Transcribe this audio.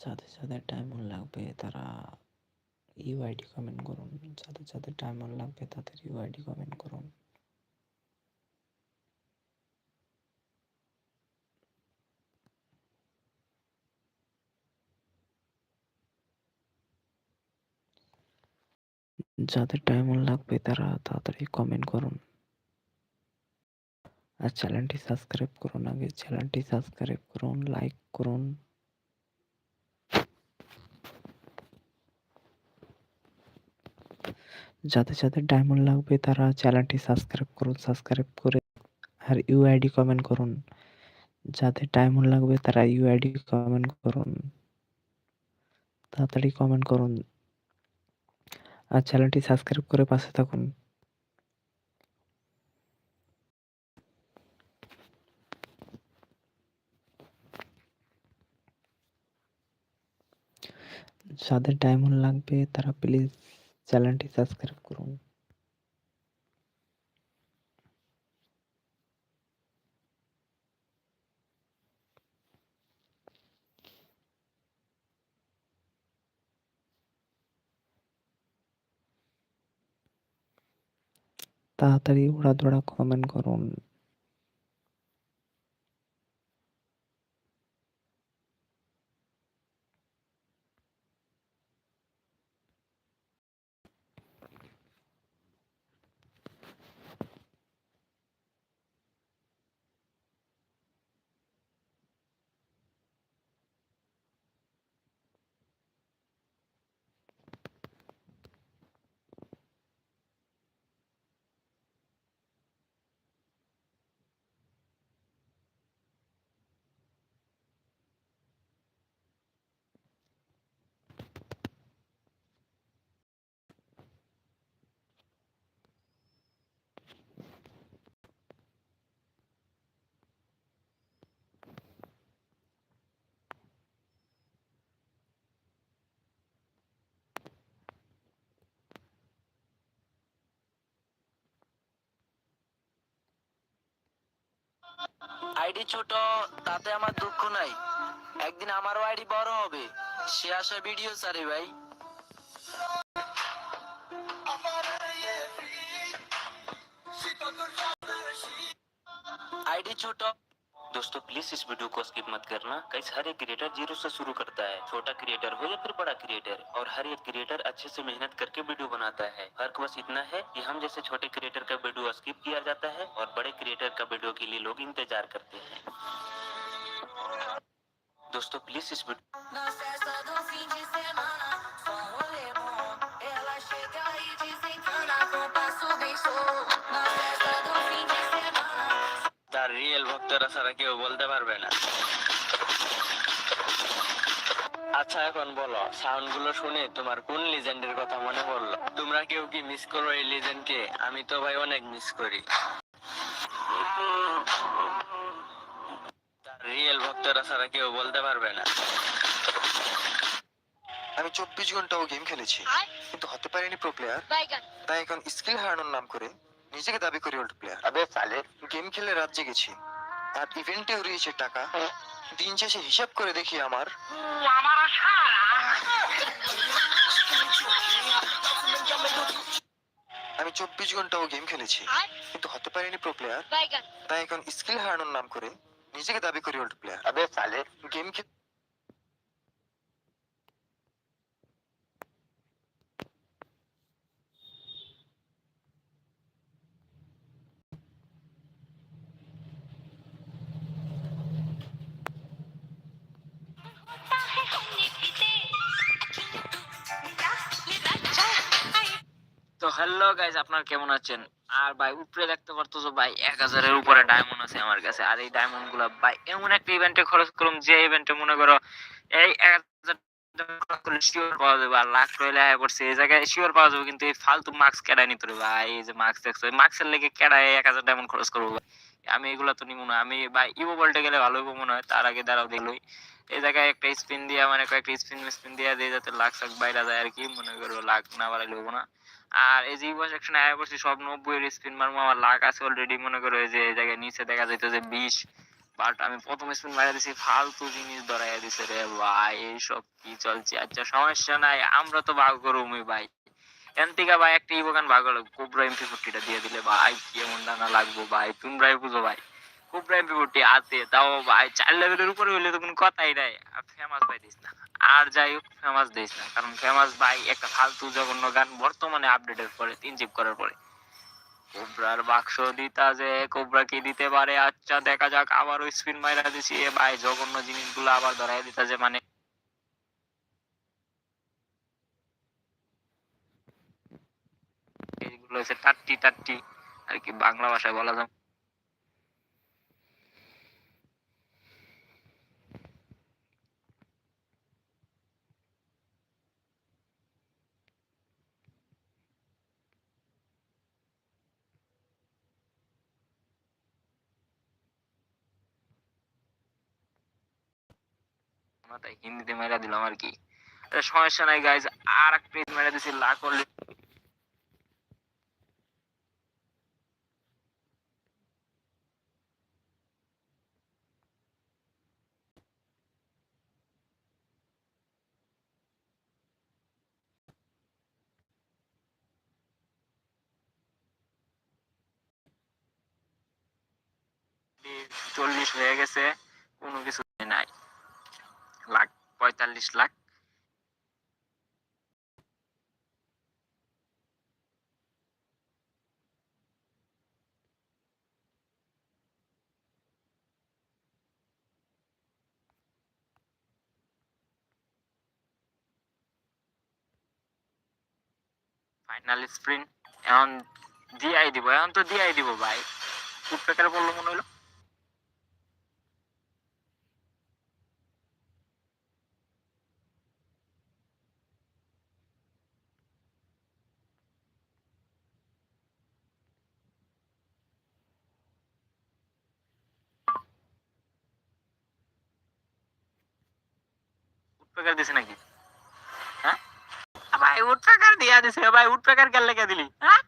যাদের যাদের ডায়মন্ড লাগবে তারা ইউআইডি কমেন্ট করুন। যাদের যাদের ডায়মন্ড লাগবে তাদের ইউআইডি কমেন্ট করুন। যাদের ডায়মন্ড লাগবে তারা তাড়াতাড়ি কমেন্ট করুন। আর চ্যানেলটি সাবস্ক্রাইব করুন। আগে চ্যানেলটি সাবস্ক্রাইব করুন লাইক করুন। যাদের যাদের ডায়মন্ড লাগবে তারা চ্যানেলটি সাবস্ক্রাইব করুন সাবস্ক্রাইব করে আর ইউআইডি কমেন্ট করুন। যাদের ডায়মন্ড লাগবে তারা ইউআইডি কমেন্ট করুন। তাড়াতাড়ি কমেন্ট করুন। আর চ্যানেলটি সাবস্ক্রাইব করে পাশে থাকুন। যাদের ডায়মন্ড লাগবে তারা প্লিজ চ্যানেলটি সাবস্ক্রাইব করুন তাড়াতাড়ি ওড়াদোড়া কমেন্ট করুন আইডি ছোট, তাতে আমার দুঃখ নাই। একদিন আমারও আইডি বড় হবে। সে আশা ভিডিও সারে ভাই। আইডি ছোট। दोस्तों प्लीज़ इस वीडियो को स्किप मत करना कई हर एक क्रिएटर ज़ीरो से शुरू करता है। छोटा क्रिएटर हो या फिर बड़ा क्रिएटर और हर एक क्रिएटर अच्छे से मेहनत करके वीडियो बनाता है। फ़र्क बस इतना है कि हम जैसे छोटे क्रिएटर का वीडियो स्किप किया जाता है, और बड़े क्रिएटर का वीडियो के लिए लोग इंतज़ार करते हैं। दोस्तों प्लीज़ इस वीडियो রিয়েল ছাড়া কেউ বলতে পারবে না। আচ্ছা এখন বলো সাউন্ডগুলো শুনে তোমার কোন লিজেন্ডের কথা মনে পড়ল? তোমরা কেউ কি মিস করো এই লিজেন্ডকে আমি তো ভাই অনেক মিস করি। রিয়েল ভক্তরা ছাড়া কেউ বলতে পারবে না। আমি চব্বিশ ঘন্টাও গেম খেলেছি কিন্তু হতে পারিনি প্রো প্লেয়ার তাই এখন স্কিল হারানোর নাম করে নিজেকে দাবি করি ওল্ড প্লেয়ার আবে সালে। গেম খেলে রাত জেগেছি। আর ইভেন্টে উড়িয়েছে টাকা। দিন শেষে হিসাব করে দেখি আমার। আমি চব্বিশ ঘন্টাও গেম খেলেছি। কিন্তু হতে পারিনি প্রো প্লেয়ার তাই এখন স্কিল হারানোর নাম করে নিজেকে দাবি করি ওল্ড প্লেয়ার আবে সালে। গেম খেলে হ্যালো গাইজ আপনারা কেমন আছেন? আর ভাই, উপরে দেখতে পারতো ভাই, এক হাজারের উপরে ডায়মন্ড আছে আমার কাছে। আর এই ডায়মন্ডগুলা ভাই, এমন একটা ইভেন্টে খরচ করুম যে ইভেন্টে মনে করো এই এক করব আমি এগুলা তো নিবো না। আমি ভাই ইভো বলতে গেলে ভালো হইবো মনে হয়, তার আগে দাঁড়াও দেখলোই এই জায়গায় একটা স্পিন দিয়া মানে কয়েকটা স্পিন স্পিন দিয়া দিয়ে যাতে লাখ বাইরা যায় আর কি, মনে করো লাখ না বাড়াইলে না। আর এই যে ইভো সেকশনে আয়া করছি সব নব্বই এর স্পিন মারবো, আমার লাখ আছে অলরেডি মনে করো, এই যে এই জায়গায় নিচে দেখা যাইতো যে বিশ। বাট আমি প্রথম স্পিন মারা দিছি, ফালতু জিনিস ধরাইয়া দিছে রে ভাই, এইসব কি চলছে? আচ্ছা সমস্যা নাই, আমরা তো ভাগ করুমি ভাই। এনতিকা ভাই একটা ইবোগান ভাগ হলো কোবরা এমপি ফোর্টিটা দিয়ে দিলে, ভাই কি এমন দানা লাগবো ভাই, তোমরাই বুঝো ভাই। তাও ভাই লেভেলের হইলে কথাই নাই। আর যাই হোক ফেমাস দিস না। কারণ ফেমাস ভাই ফালতু জঘন্য গান বর্তমানে বাক্স আচ্ছা দেখা যাক, আবার ওই স্পিন মাইরা দিছি। এ ভাই, জঘন্য জিনিসগুলো আবার ধরাই দিতা যে মানে এইগুলো হচ্ছে টাট্টি টাট্টি আর কি বাংলা ভাষায় বলা যায়। তাই হিন্দিতে মেরা দিলাম আর কি। সমস্যা নাই গাইজ আর এক পেজ মেরা দিছি লাখ করলে। চল্লিশ হয়ে গেছে, কোনো কিছু নাই। লাখ, পঁয়তাল্লিশ লাখ। ফাইনাল স্প্রিন্ট এখন দিয়াই দিব, এখন তো দিয়াই দিব ভাই। খুব টাকার বলল মনে হলো উৎপেকার দিছে নাকি হ্যাঁ আ ভাই উৎপেকার দিয়া দিছে ভাই উৎপেকার কেন লেগে দিলি হ্যাঁ